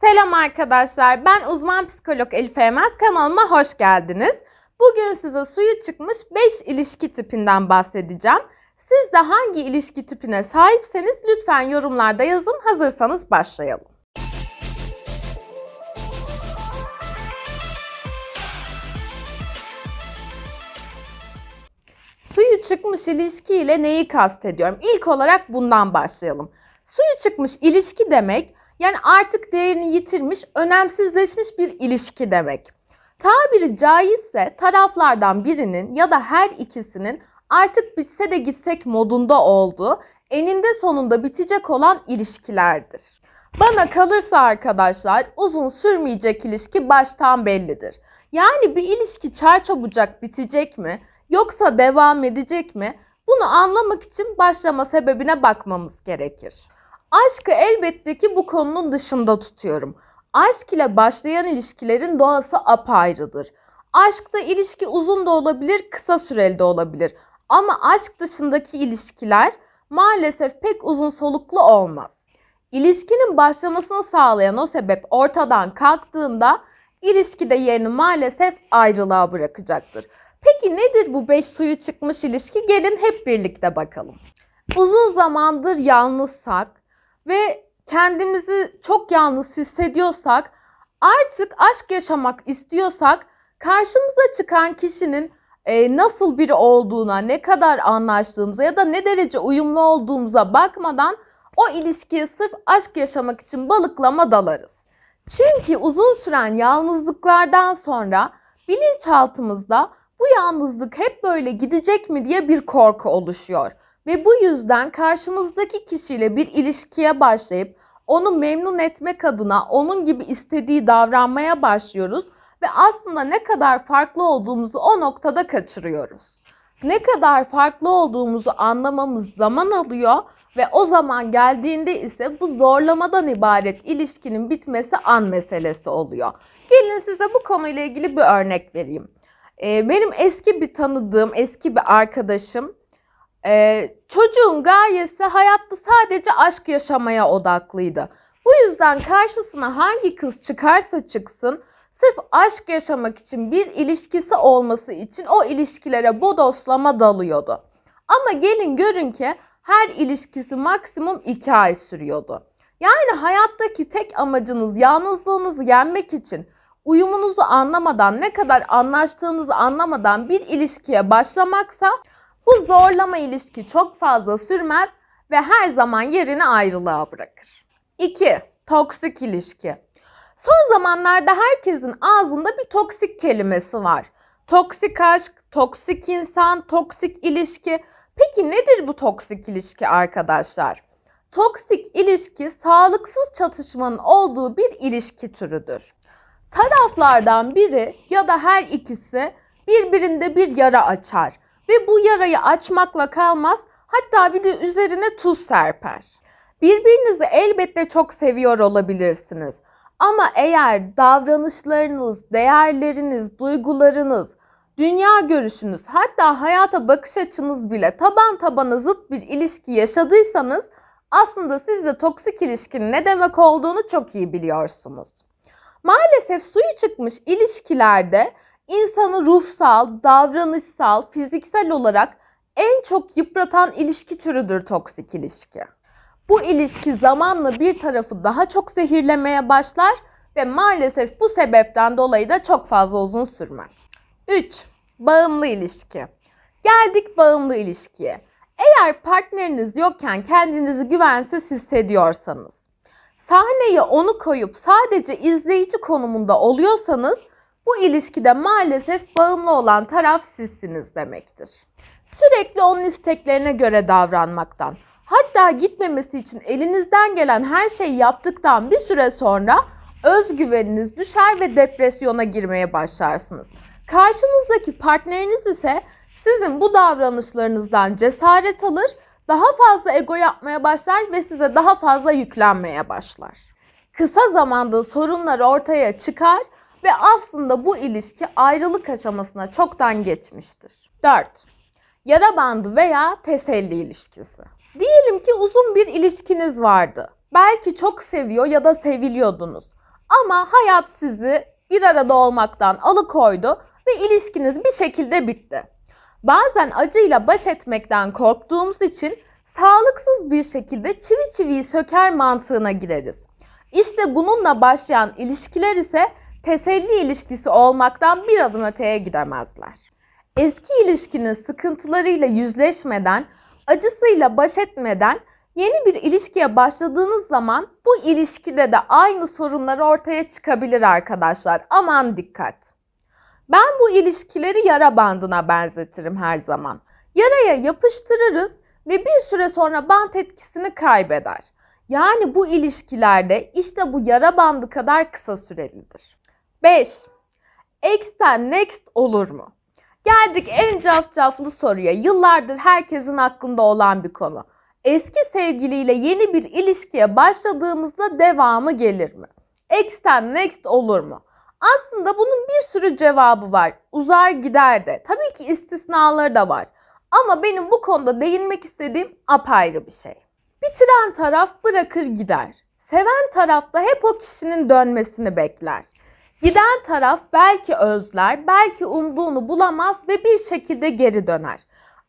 Selam arkadaşlar. Ben uzman psikolog Elif Eymez. Kanalıma hoş geldiniz. Bugün size suyu çıkmış 5 ilişki tipinden bahsedeceğim. Siz de hangi ilişki tipine sahipseniz lütfen yorumlarda yazın. Hazırsanız başlayalım. Suyu çıkmış ilişki ile neyi kastediyorum? İlk olarak bundan başlayalım. Suyu çıkmış ilişki demek yani artık değerini yitirmiş, önemsizleşmiş bir ilişki demek. Tabiri caizse taraflardan birinin ya da her ikisinin artık bitse de gitsek modunda olduğu, eninde sonunda bitecek olan ilişkilerdir. Bana kalırsa arkadaşlar uzun sürmeyecek ilişki baştan bellidir. Yani bir ilişki çarçabucak bitecek mi yoksa devam edecek mi? Bunu anlamak için başlama sebebine bakmamız gerekir. Aşkı elbette ki bu konunun dışında tutuyorum. Aşk ile başlayan ilişkilerin doğası apayrıdır. Aşkta ilişki uzun da olabilir, kısa süreli de olabilir. Ama aşk dışındaki ilişkiler maalesef pek uzun soluklu olmaz. İlişkinin başlamasını sağlayan o sebep ortadan kalktığında ilişkide yerini maalesef ayrılığa bırakacaktır. Peki nedir bu beş suyu çıkmış ilişki? Gelin hep birlikte bakalım. Uzun zamandır yalnızsak ve kendimizi çok yalnız hissediyorsak, artık aşk yaşamak istiyorsak karşımıza çıkan kişinin e, nasıl biri olduğuna, ne kadar anlaştığımıza ya da ne derece uyumlu olduğumuza bakmadan o ilişkiye sırf aşk yaşamak için balıklama dalarız. Çünkü uzun süren yalnızlıklardan sonra bilinçaltımızda bu yalnızlık hep böyle gidecek mi diye bir korku oluşuyor. Ve bu yüzden karşımızdaki kişiyle bir ilişkiye başlayıp onu memnun etmek adına onun gibi istediği davranmaya başlıyoruz ve aslında ne kadar farklı olduğumuzu o noktada kaçırıyoruz. Ne kadar farklı olduğumuzu anlamamız zaman alıyor ve o zaman geldiğinde ise bu zorlamadan ibaret ilişkinin bitmesi an meselesi oluyor. Gelin size bu konuyla ilgili bir örnek vereyim. Ee, benim eski bir tanıdığım, eski bir arkadaşım ee, çocuğun gayesi hayatta sadece aşk yaşamaya odaklıydı. Bu yüzden karşısına hangi kız çıkarsa çıksın sırf aşk yaşamak için bir ilişkisi olması için o ilişkilere bodoslama dalıyordu. Ama gelin görün ki her ilişkisi maksimum 2 ay sürüyordu. Yani hayattaki tek amacınız yalnızlığınızı yenmek için uyumunuzu anlamadan, ne kadar anlaştığınızı anlamadan bir ilişkiye başlamaksa bu zorlama ilişki çok fazla sürmez ve her zaman yerini ayrılığa bırakır. 2. Toksik ilişki. Son zamanlarda herkesin ağzında bir toksik kelimesi var. Toksik aşk, toksik insan, toksik ilişki. Peki nedir bu toksik ilişki arkadaşlar? Toksik ilişki sağlıksız çatışmanın olduğu bir ilişki türüdür. Taraflardan biri ya da her ikisi birbirinde bir yara açar ve bu yarayı açmakla kalmaz hatta bir de üzerine tuz serper. Birbirinizi elbette çok seviyor olabilirsiniz. Ama eğer davranışlarınız, değerleriniz, duygularınız, dünya görüşünüz hatta hayata bakış açınız bile taban tabana zıt bir ilişki yaşadıysanız aslında siz de toksik ilişkinin ne demek olduğunu çok iyi biliyorsunuz. Maalesef suyu çıkmış ilişkilerde insanı ruhsal, davranışsal, fiziksel olarak en çok yıpratan ilişki türüdür toksik ilişki. Bu ilişki zamanla bir tarafı daha çok zehirlemeye başlar ve maalesef bu sebepten dolayı da çok fazla uzun sürmez. 3. Bağımlı ilişki. Geldik bağımlı ilişkiye. Eğer partneriniz yokken kendinizi güvensiz hissediyorsanız, sahneye onu koyup sadece izleyici konumunda oluyorsanız bu ilişkide maalesef bağımlı olan taraf sizsiniz demektir. Sürekli onun isteklerine göre davranmaktan, hatta gitmemesi için elinizden gelen her şeyi yaptıktan bir süre sonra özgüveniniz düşer ve depresyona girmeye başlarsınız. Karşınızdaki partneriniz ise sizin bu davranışlarınızdan cesaret alır, daha fazla ego yapmaya başlar ve size daha fazla yüklenmeye başlar. Kısa zamanda sorunlar ortaya çıkar ve aslında bu ilişki ayrılık aşamasına çoktan geçmiştir. 4. Yara bandı veya teselli ilişkisi. Diyelim ki uzun bir ilişkiniz vardı. Belki çok seviyor ya da seviliyordunuz. Ama hayat sizi bir arada olmaktan alıkoydu ve ilişkiniz bir şekilde bitti. Bazen acıyla baş etmekten korktuğumuz için sağlıksız bir şekilde çivi çiviyi söker mantığına gireriz. İşte bununla başlayan ilişkiler ise teselli ilişkisi olmaktan bir adım öteye gidemezler. Eski ilişkinin sıkıntılarıyla yüzleşmeden, acısıyla baş etmeden yeni bir ilişkiye başladığınız zaman bu ilişkide de aynı sorunlar ortaya çıkabilir arkadaşlar. Aman dikkat. Ben bu ilişkileri yara bandına benzetirim her zaman. Yaraya yapıştırırız ve bir süre sonra bant etkisini kaybeder. Yani bu ilişkilerde işte bu yara bandı kadar kısa sürelidir. 5. X'ten next olur mu? Geldik en cafcaflı soruya. Yıllardır herkesin aklında olan bir konu. Eski sevgiliyle yeni bir ilişkiye başladığımızda devamı gelir mi? X'ten next olur mu? Aslında bunun bir sürü cevabı var. Uzar gider de. Tabii ki istisnaları da var. Ama benim bu konuda değinmek istediğim apayrı bir şey. Bitiren taraf bırakır gider. Seven taraf da hep o kişinin dönmesini bekler. Giden taraf belki özler, belki umduğunu bulamaz ve bir şekilde geri döner.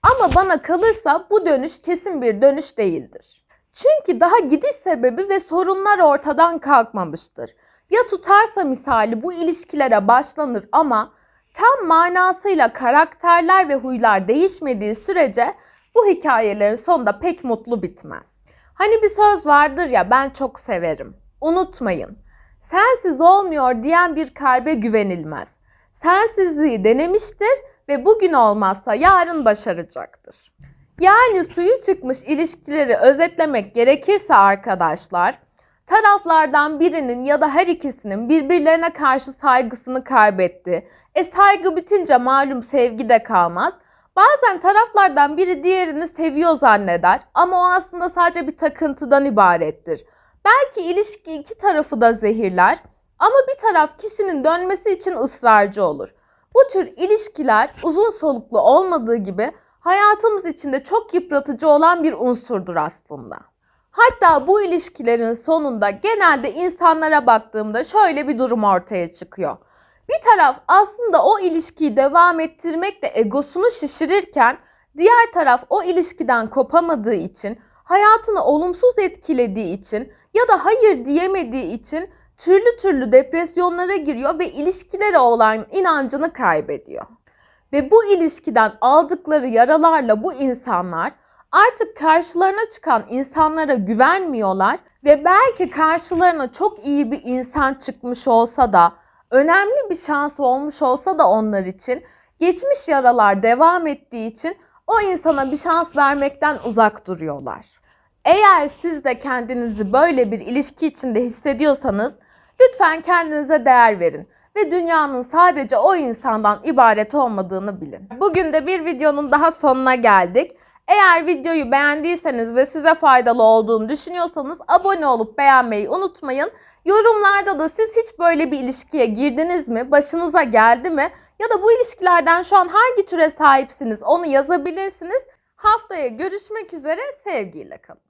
Ama bana kalırsa bu dönüş kesin bir dönüş değildir. Çünkü daha gidiş sebebi ve sorunlar ortadan kalkmamıştır. Ya tutarsa misali bu ilişkilere başlanır ama tam manasıyla karakterler ve huylar değişmediği sürece bu hikayelerin sonunda pek mutlu bitmez. Hani bir söz vardır ya ben çok severim. Unutmayın. Sensiz olmuyor diyen bir kalbe güvenilmez. Sensizliği denemiştir ve bugün olmazsa yarın başaracaktır. Yani suyu çıkmış ilişkileri özetlemek gerekirse arkadaşlar, taraflardan birinin ya da her ikisinin birbirlerine karşı saygısını kaybetti. E saygı bitince malum sevgi de kalmaz. Bazen taraflardan biri diğerini seviyor zanneder ama o aslında sadece bir takıntıdan ibarettir. Belki ilişki iki tarafı da zehirler ama bir taraf kişinin dönmesi için ısrarcı olur. Bu tür ilişkiler uzun soluklu olmadığı gibi hayatımız içinde çok yıpratıcı olan bir unsurdur aslında. Hatta bu ilişkilerin sonunda genelde insanlara baktığımda şöyle bir durum ortaya çıkıyor. Bir taraf aslında o ilişkiyi devam ettirmekle egosunu şişirirken diğer taraf o ilişkiden kopamadığı için, hayatını olumsuz etkilediği için ya da hayır diyemediği için türlü türlü depresyonlara giriyor ve ilişkilere olan inancını kaybediyor. Ve bu ilişkiden aldıkları yaralarla bu insanlar artık karşılarına çıkan insanlara güvenmiyorlar ve belki karşılarına çok iyi bir insan çıkmış olsa da önemli bir şans olmuş olsa da onlar için geçmiş yaralar devam ettiği için o insana bir şans vermekten uzak duruyorlar. Eğer siz de kendinizi böyle bir ilişki içinde hissediyorsanız lütfen kendinize değer verin ve dünyanın sadece o insandan ibaret olmadığını bilin. Bugün de bir videonun daha sonuna geldik. Eğer videoyu beğendiyseniz ve size faydalı olduğunu düşünüyorsanız abone olup beğenmeyi unutmayın. Yorumlarda da siz hiç böyle bir ilişkiye girdiniz mi? Başınıza geldi mi? Ya da bu ilişkilerden şu an hangi türe sahipsiniz onu yazabilirsiniz. Haftaya görüşmek üzere sevgiyle kalın.